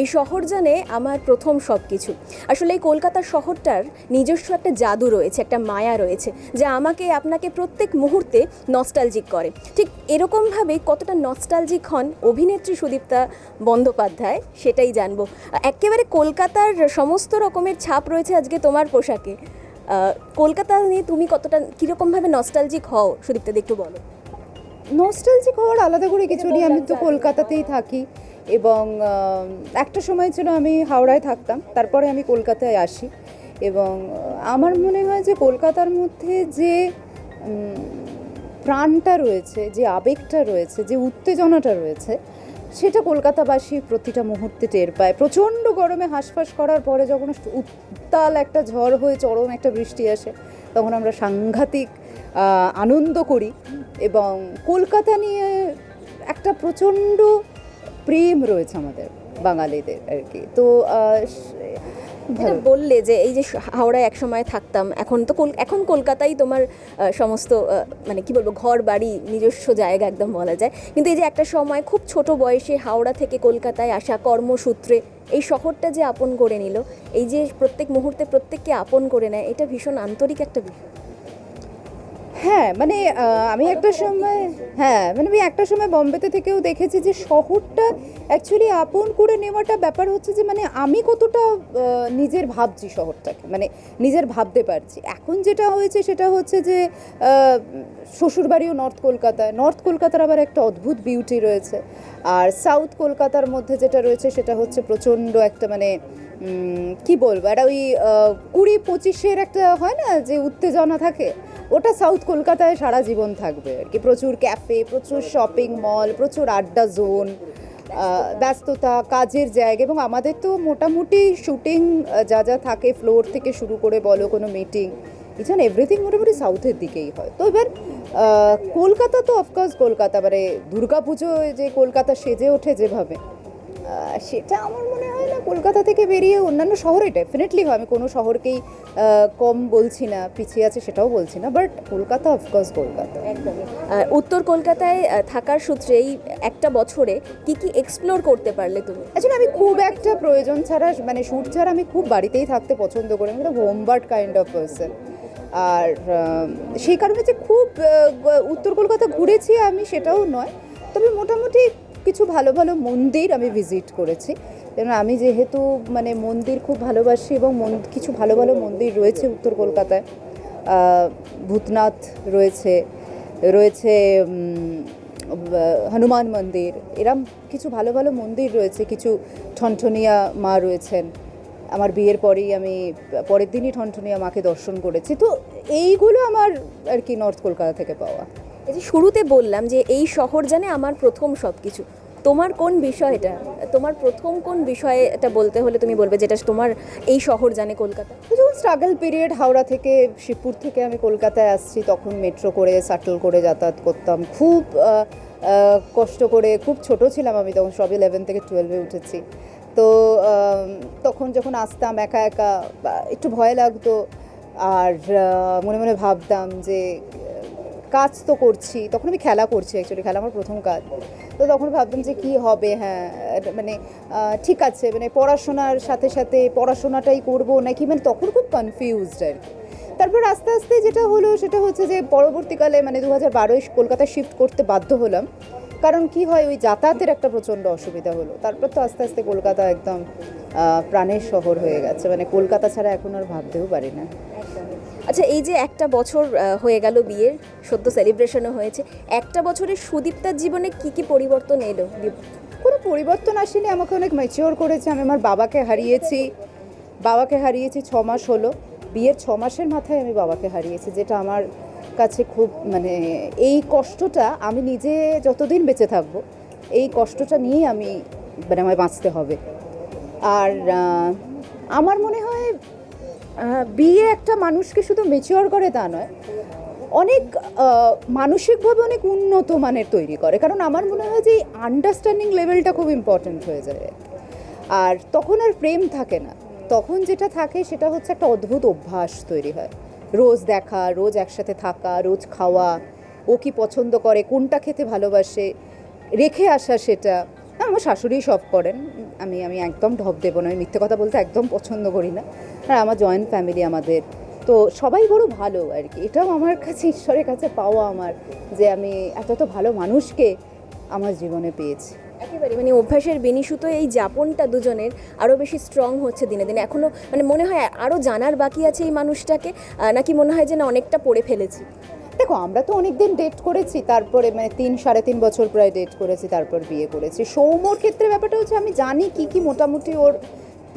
এই শহর জানে আমার প্রথম সব কিছু আসলে এই কলকাতা শহরটার নিজস্ব একটা জাদু রয়েছে একটা মায়া রয়েছে যা আমাকে আপনাকে প্রত্যেক মুহূর্তে নস্টালজিক করে। ঠিক এরকমভাবে কতটা নস্টালজিক হন অভিনেত্রী সুদীপ্তা বন্দ্যোপাধ্যায় সেটাই জানব। একেবারে কলকাতার সমস্ত রকমের ছাপ রয়েছে আজকে তোমার পোশাকে। কলকাতা নিয়ে তুমি কতটা কীরকমভাবে নস্টালজিক হও সুদীপ্তা একটু বলো। নস্টালজিক হওয়ার আলাদা করে কিছু নেই আমি তো কলকাতাতেই থাকি। এবং একটা সময় ছিল আমি হাওড়ায় থাকতাম, তারপরে আমি কলকাতায় আসি এবং আমার মনে হয় যে কলকাতার মধ্যে যে প্রাণটা রয়েছে, যে আবেগটা রয়েছে, যে উত্তেজনাটা রয়েছে, সেটা কলকাতাবাসী প্রতিটা মুহূর্তে টের পায়। প্রচণ্ড গরমে হাঁসফাঁস করার পরে যখন উত্তাল একটা ঝড় হয়ে চরম একটা বৃষ্টি আসে, তখন আমরা সাংঘাতিক আনন্দ করি এবং কলকাতা নিয়ে একটা প্রচণ্ড প্রেম রয়েছে আমাদের বাঙালিদের আর কি। তো বললে যে এই যে হাওড়ায় এক সময় থাকতাম, এখন তো এখন কলকাতাই তোমার সমস্ত মানে কি বলব, ঘর, বাড়ি, নিজস্ব জায়গা একদম বলা যায়। কিন্তু এই যে একটা সময় খুব ছোট বয়সে হাওড়া থেকে কলকাতায় আসা কর্মসূত্রে এই শহরটা যে আপন করে নিল, এই যে প্রত্যেক মুহূর্তে প্রত্যেককে আপন করে নেয়, এটা ভীষণ আন্তরিক একটা বিষয়। হ্যাঁ মানে আমি একটা সময় হ্যাঁ মানে আমি একটা সময় বম্বেতে থেকেও দেখেছি যে শহরটা অ্যাকচুয়ালি আপন করে নেওয়াটা ব্যাপার হচ্ছে যে মানে আমি কতটা নিজের ভাবছি শহরটাকে মানে নিজের ভাবতে পারছি। এখন যেটা হয়েছে সেটা হচ্ছে যে শ্বশুরবাড়িও নর্থ কলকাতায় নর্থ কলকাতার আবার একটা অদ্ভুত বিউটি রয়েছে। আর সাউথ কলকাতার মধ্যে যেটা রয়েছে সেটা হচ্ছে প্রচণ্ড একটা মানে কি বলব, একটা ওই কুড়ি পঁচিশের একটা হয় না, যে উত্তেজনা থাকে? ওটা সাউথ কলকাতায় সারা জীবন থাকবে আর কি। প্রচুর ক্যাফে, প্রচুর শপিং মল, প্রচুর আড্ডা জোন ব্যস্ততা, কাজের জায়গা এবং আমাদের তো মোটামুটি শুটিং যা যা থাকে ফ্লোর থেকে শুরু করে বলো কোনো মিটিং ইচ অ্যান্ড এভরিথিং মোটামুটি সাউথের দিকেই হয়। তো এবার কলকাতা তো অফকোর্স কলকাতা মানে দুর্গাপুজোয় যে কলকাতা সেজে ওঠে যেভাবে সেটা আমার মনে কলকাতা থেকে বেরিয়ে অন্যান্য শহরে ডেফিনেটলি হয়। আমি কোনো শহরকেই কম বলছি না পিছিয়ে আছে সেটাও বলছি না বাট কলকাতা অফকোর্স কলকাতা। একদমই। উত্তর কলকাতায় থাকার সূত্রে এই একটা বছরে কি কি এক্সপ্লোর করতে পারলে তুমি? আসলে আমি খুব একটা প্রয়োজন ছাড়া মানে শ্যুট ছাড়া আমি খুব বাড়িতেই থাকতে পছন্দ করি। আমি হোমবার্ড কাইন্ড অফ পার্সন আর সেই কারণে যে খুব উত্তর কলকাতা ঘুরেছি আমি সেটাও নয়। তবে মোটামুটি কিছু ভালো ভালো মন্দির আমি ভিজিট করেছি। কারণ আমি যেহেতু মানে মন্দির খুব ভালোবাসি এবং কিছু ভালো ভালো মন্দির রয়েছে উত্তর কলকাতায়। ভূতনাথ রয়েছে রয়েছে হনুমান মন্দির, এরম কিছু ভালো ভালো মন্দির রয়েছে, কিছু ঠনঠনিয়া মা রয়েছেন। আমার বিয়ের পরেই আমি, পরের দিনই ঠনঠনিয়া মাকে দর্শন করেছি। তো এইগুলো আমার আর কি নর্থ কলকাতা থেকে পাওয়া। এই যে শুরুতে বললাম যে এই শহর জানে আমার প্রথম সব কিছু তোমার কোন বিষয়টা, তোমার প্রথম কোন বিষয়ে এটা বলতে হলে তুমি বলবে যেটা তোমার এই শহর জানে কলকাতা? যখন স্ট্রাগল পিরিয়ড হাওড়া থেকে শিবপুর থেকে আমি কলকাতায় আসছি, তখন মেট্রো করে শাটল করে যাতায়াত করতাম। খুব কষ্ট করে, খুব ছোট ছিলাম আমি তখন, সব ইলেভেন থেকে টুয়েলভে উঠেছি। তো তখন যখন আসতাম একা একা একটু ভয় লাগতো, আর মনে মনে ভাবতাম যে, কাজ তো করছি, তখন আমি খেলা করছি অ্যাকচুয়ালি খেলা আমার প্রথম কাজ। তো তখন ভাবতাম যে কি হবে হ্যাঁ মানে ঠিক আছে মানে পড়াশোনার সাথে সাথে পড়াশোনাটাই করব নাকি মানে তখন খুব কনফিউজড আর কি। তারপর আস্তে আস্তে যেটা হলো, সেটা হচ্ছে যে পরবর্তীকালে মানে দু হাজার বারোয় কলকাতায় শিফট করতে বাধ্য হলাম। কারণ কি হয়, ওই যাতায়াতের একটা প্রচণ্ড অসুবিধা হলো। তারপর তো আস্তে আস্তে কলকাতা একদম প্রাণের শহর হয়ে গেছে। মানে কলকাতা ছাড়া এখন আর ভাবতেও পারি না। আচ্ছা এই যে একটা বছর হয়ে গেল বিয়ের, সদ্য সেলিব্রেশনও হয়েছে, একটা বছরে সুদীপ্তার জীবনে কি কি পরিবর্তন এলো? কোনো পরিবর্তন আসেনি, আমাকে অনেক ম্যাচিওর করেছে, আমি আমার বাবাকে হারিয়েছি বাবাকে হারিয়েছি ছ মাস হলো, বিয়ের ছ মাসের মাথায় আমি বাবাকে হারিয়েছি, যেটা আমার কাছে খুব মানে এই কষ্টটা আমি নিজে যতদিন বেঁচে থাকব, এই কষ্টটা নিয়েই আমি মানে আমায় বাঁচতে হবে। আর আমার মনে হয় বিয়ে একটা মানুষকে শুধু মেচিওর করে তা নয়, অনেক মানসিকভাবে অনেক উন্নত মানের তৈরি করে। কারণ আমার মনে হয় যে এই আন্ডারস্ট্যান্ডিং লেভেলটা খুব ইম্পর্ট্যান্ট হয়ে যায়। আর তখন আর প্রেম থাকে না। তখন যেটা থাকে সেটা হচ্ছে একটা অদ্ভুত অভ্যাস তৈরি হয়। রোজ দেখা, রোজ একসাথে থাকা, রোজ খাওয়া, ও কি পছন্দ করে, কোনটা খেতে ভালোবাসে, রেখে আসা সেটা। আমার শাশুড়ি সব করেন। আমি আমি একদম ঢপ দেবো না, আমি মিথ্যে কথা বলতে একদম পছন্দ করি না। আর আমার জয়েন্ট ফ্যামিলি আমাদের। তো সবাই বড় ভালো আর কি। এটাও আমার কাছে ঈশ্বরের কাছে পাওয়া আমার যে আমি এত এত ভালো মানুষকে আমার জীবনে পেয়েছি। একেবারে মানে অভ্যাসের বেনিসুতো এই যাপনটা দুজনের আরও বেশি স্ট্রং হচ্ছে দিনে দিনে। এখনও মানে মনে হয় আরও জানার বাকি আছে এই মানুষটাকে নাকি মনে হয় যে না অনেকটা পড়ে ফেলেছি? দেখো আমরা তো অনেক দিন ডেট করেছি তারপরে মানে তিন সাড়ে তিন বছর প্রায় ডেট করেছি তারপর বিয়ে করেছি। সৌমর ক্ষেত্রে ব্যাপারটা হচ্ছে আমি জানি কি কি মোটামুটি ওর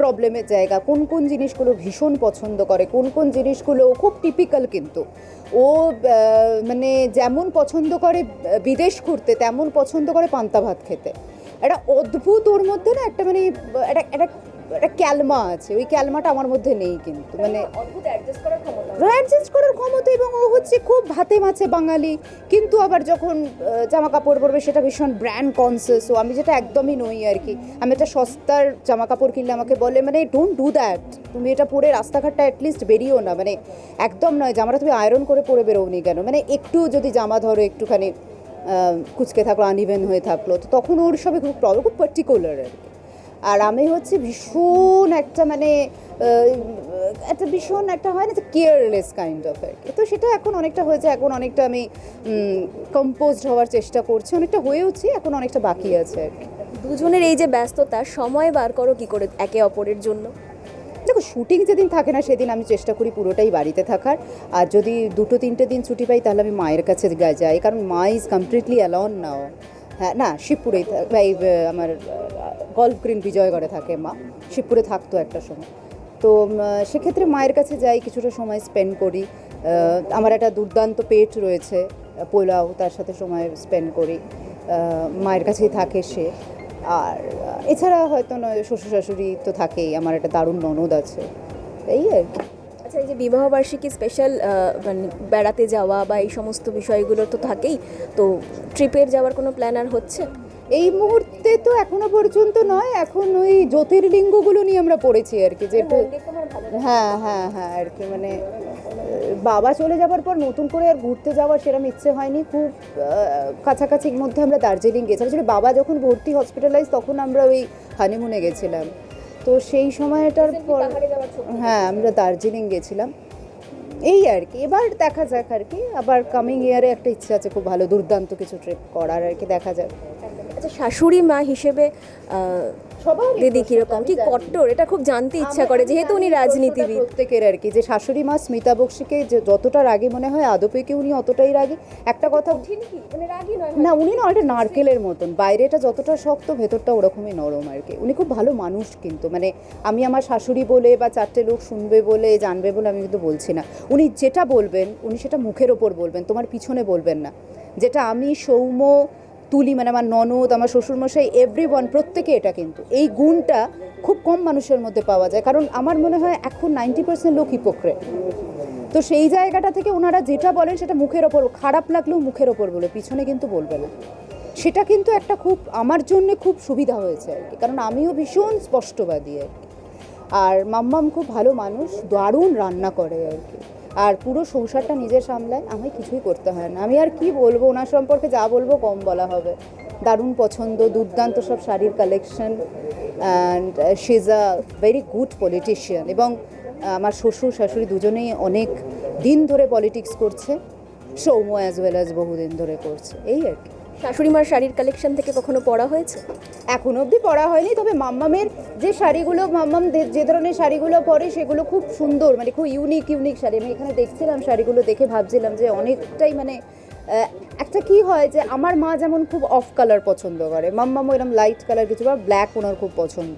প্রবলেমের জায়গা, কোন কোন জিনিসগুলো ভীষণ পছন্দ করে, কোন কোন জিনিসগুলো খুব টিপিক্যাল কিন্তু। ও মানে যেমন পছন্দ করে বিদেশ ঘুরতে, তেমন পছন্দ করে পান্তা ভাত খেতে। একটা অদ্ভুত ওর মধ্যে না একটা মানে একটা একটা একটা ক্যালমা আছে ওই ক্যালমাটা আমার মধ্যে নেই কিন্তু মানে অদ্ভুত অ্যাডজাস্ট করার ক্ষমতা অ্যাডজাস্ট করার ক্ষমতা এবং ও হচ্ছে খুব ভাতে মাছে বাঙালি কিন্তু আবার যখন জামা কাপড় পরবে সেটা ভীষণ ব্র্যান্ড কনসিয়াস ও আমি যেটা একদমই নই আর কি। আমি একটা সস্তার জামা কাপড় কিনলে আমাকে বলে মানে ডোন্ট ডু দ্যাট তুমি এটা পরে রাস্তাঘাটটা অ্যাটলিস্ট বেরিয়েও না। মানে একদম নয় জামাটা তুমি আয়রন করে পরে বেরোনি কেন? মানে একটু যদি জামা ধরো একটুখানি কুচকে থাকল আনইভেন হয়ে থাকল তো তখন ওর সবে খুব প্রবলেম খুব পার্টিকুলার আর কি। আর আমি হচ্ছে ভীষণ একটা মানে একটা ভীষণ একটা হয় না যে কেয়ারলেস কাইন্ড অফ আর কি। তো সেটা এখন অনেকটা হয়েছে এখন অনেকটা আমি কম্পোজড হওয়ার চেষ্টা করছি অনেকটা হয়েওছি এখন অনেকটা বাকি আছে আর কি। দুজনের এই যে ব্যস্ততা সময় বার করো কি করে একে অপরের জন্য? দেখো শুটিং যেদিন থাকে না সেদিন আমি চেষ্টা করি পুরোটাই বাড়িতে থাকার। আর যদি দুটো তিনটে দিন ছুটি পাই তাহলে আমি মায়ের কাছে যাই কারণ মা ইজ কমপ্লিটলি অ্যালন নাও হ্যাঁ না শিবপুরেই এই আমার গল্ফ গ্রিন বিজয়গড়ে থাকে মা, শিবপুরে থাকতো একটা সময়। তো সেক্ষেত্রে মায়ের কাছে যাই, কিছুটা সময় স্পেন্ড করি। আমার একটা দুর্দান্ত পেট রয়েছে, পোলাও, তার সাথে সময় স্পেন্ড করি। মায়ের কাছেই থাকে সে। আর, এছাড়া হয়তো নয় শ্বশুর শাশুড়ি তো থাকেই, আমার একটা দারুণ ননদ আছে। এই আর কি। আচ্ছা এই যে বিবাহবার্ষিকী স্পেশাল মানে বেড়াতে যাওয়া বা এই সমস্ত বিষয়গুলো তো থাকেই তো ট্রিপের যাওয়ার কোনো প্ল্যান আর হচ্ছে? এই মুহূর্তে তো এখনও পর্যন্ত নয় এখন ওই জ্যোতির্লিঙ্গগুলো নিয়ে আমরা পড়েছি আর কি যে একটু হ্যাঁ হ্যাঁ হ্যাঁ আর কি মানে বাবা চলে যাবার পর নতুন করে আর ঘুরতে যাওয়ার সেরকম ইচ্ছে হয়নি খুব কাছাকাছির মধ্যে আমরা দার্জিলিং গেছিলাম আসলে বাবা যখন ভর্তি হসপিটালাইজ তখন আমরা ওই হানিমুনে গেছিলাম। তো সেই সময়টার পর হ্যাঁ আমরা দার্জিলিং গেছিলাম। এই আর কি এবার দেখা যাক আর কি। আবার কামিং ইয়ারে একটা ইচ্ছা আছে খুব ভালো দুর্দান্ত কিছু ট্রিপ করার আর কি দেখা যাক। আচ্ছা শাশুড়ি মা হিসেবে দিদি কীরকম? কি কট্টর? এটা খুব জানতে ইচ্ছা করে যেহেতু উনি রাজনীতিবিদ। প্রত্যেকের আর কি যে শাশুড়ি মা স্মিতা বক্সিকে যে যতটা রাগে মনে হয় আদপে কি উনি অতটাই রাগে? একটা কথা না উনি না একটা নারকেলের মতন। বাইরেটা যতটা শক্ত ভেতরটা ওরকমই নরম আর কি। উনি খুব ভালো মানুষ কিন্তু। মানে আমি আমার শাশুড়ি বলে বা চারটে লোক শুনবে বলে জানবে বলে আমি কিন্তু বলছি না। উনি যেটা বলবেন উনি সেটা মুখের ওপর বলবেন তোমার পিছনে বলবেন না। যেটা আমি সৌম্য তুলি মানে আমার ননদ, আমার শ্বশুরমশাই এভরি ওয়ান প্রত্যেকে এটা কিন্তু। এই গুণটা খুব কম মানুষের মধ্যে পাওয়া যায়, কারণ আমার মনে হয় এখন নাইনটি পার্সেন্ট লোক হিপোক্রেট তো সেই জায়গাটা থেকে ওনারা যেটা বলেন, সেটা মুখের ওপর, খারাপ লাগলেও মুখের ওপর বলে, পিছনে কিন্তু বলবে না। সেটা কিন্তু একটা খুব, আমার জন্য খুব সুবিধা হয়েছে আর কি, কারণ আমিও ভীষণ স্পষ্টবাদী আর কি। আর মাম্মাম খুব ভালো মানুষ, দারুণ রান্না করে আর কি। আর পুরো সংসারটা নিজে সামলায়, আমায় কিছুই করতে হয় না। আমি আর কি বলব, ওনার সম্পর্কে যা বলব কম বলা হবে। দারুণ পছন্দ, দুর্দান্ত সব শাড়ির collection and she is a very good politician এবং আমার শ্বশুর, শাশুড়ি দুজনেই অনেক দিন ধরে পলিটিক্স করছে, সৌম্য অ্যাজ ওয়েল অ্যাজ বহুদিন ধরে করছে। এই আর কি। শাশুড়ি মার শাড়ির কালেকশন থেকে কখনো পড়া হয়েছে? এখন অবধি পরা হয়নি, তবে মাম্মামের যে শাড়িগুলো মাম্মাম যে ধরনের শাড়িগুলো পরে সেগুলো খুব সুন্দর মানে খুব ইউনিক ইউনিক শাড়ি। আমি এখানে দেখছিলাম শাড়িগুলো দেখে ভাবছিলাম যে অনেকটাই মানে একটা কি হয় যে আমার মা যেমন খুব অফ কালার পছন্দ করে মাম্মাম এরকম লাইট কালার কিছু বা ব্ল্যাক ওনার খুব পছন্দ।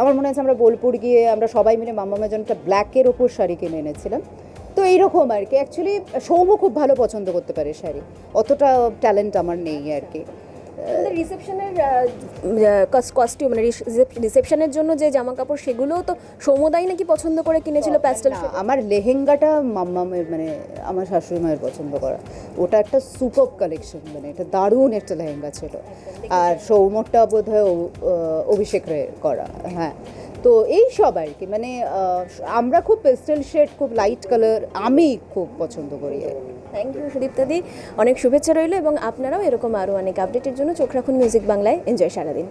আমার মনে আছে আমরা বোলপুর গিয়ে আমরা সবাই মিলে মাম্মামের জন্য একটা ব্ল্যাকের ওপর শাড়ি কিনে এনেছিলাম। তো এইরকম আর কি। অ্যাকচুয়ালি সৌম্য খুব ভালো পছন্দ করতে পারে শাড়ি। অতটা ট্যালেন্ট আমার নেই আর কি। রিসেপশনের কস্টিউম মানে রিসেপশনের জন্য যে জামা কাপড় সেগুলোও তো সৌমদাই নাকি পছন্দ করে কিনেছিল প্যাস্টেল আমার লেহেঙ্গাটা মাম্মামের মানে আমার শাশুড়ি মায়ের পছন্দ করা। ওটা একটা সুপার কালেকশন মানে এটা দারুণ একটা লেহেঙ্গা ছিল। আর সৌমরটা বোধ হয় অভিষেক রে করা হ্যাঁ। তো এই সব আর কি। মানে আমরা খুব পেস্টেল শেড, খুব লাইট কালার, আমি খুব পছন্দ করি। থ্যাংক ইউ সুদীপ্তাদি। অনেক শুভেচ্ছা রইল এবং আপনারাও এরকম আরও অনেক আপডেটের জন্য চোখ রাখুন মিউজিক বাংলায় এনজয় সারাদিন।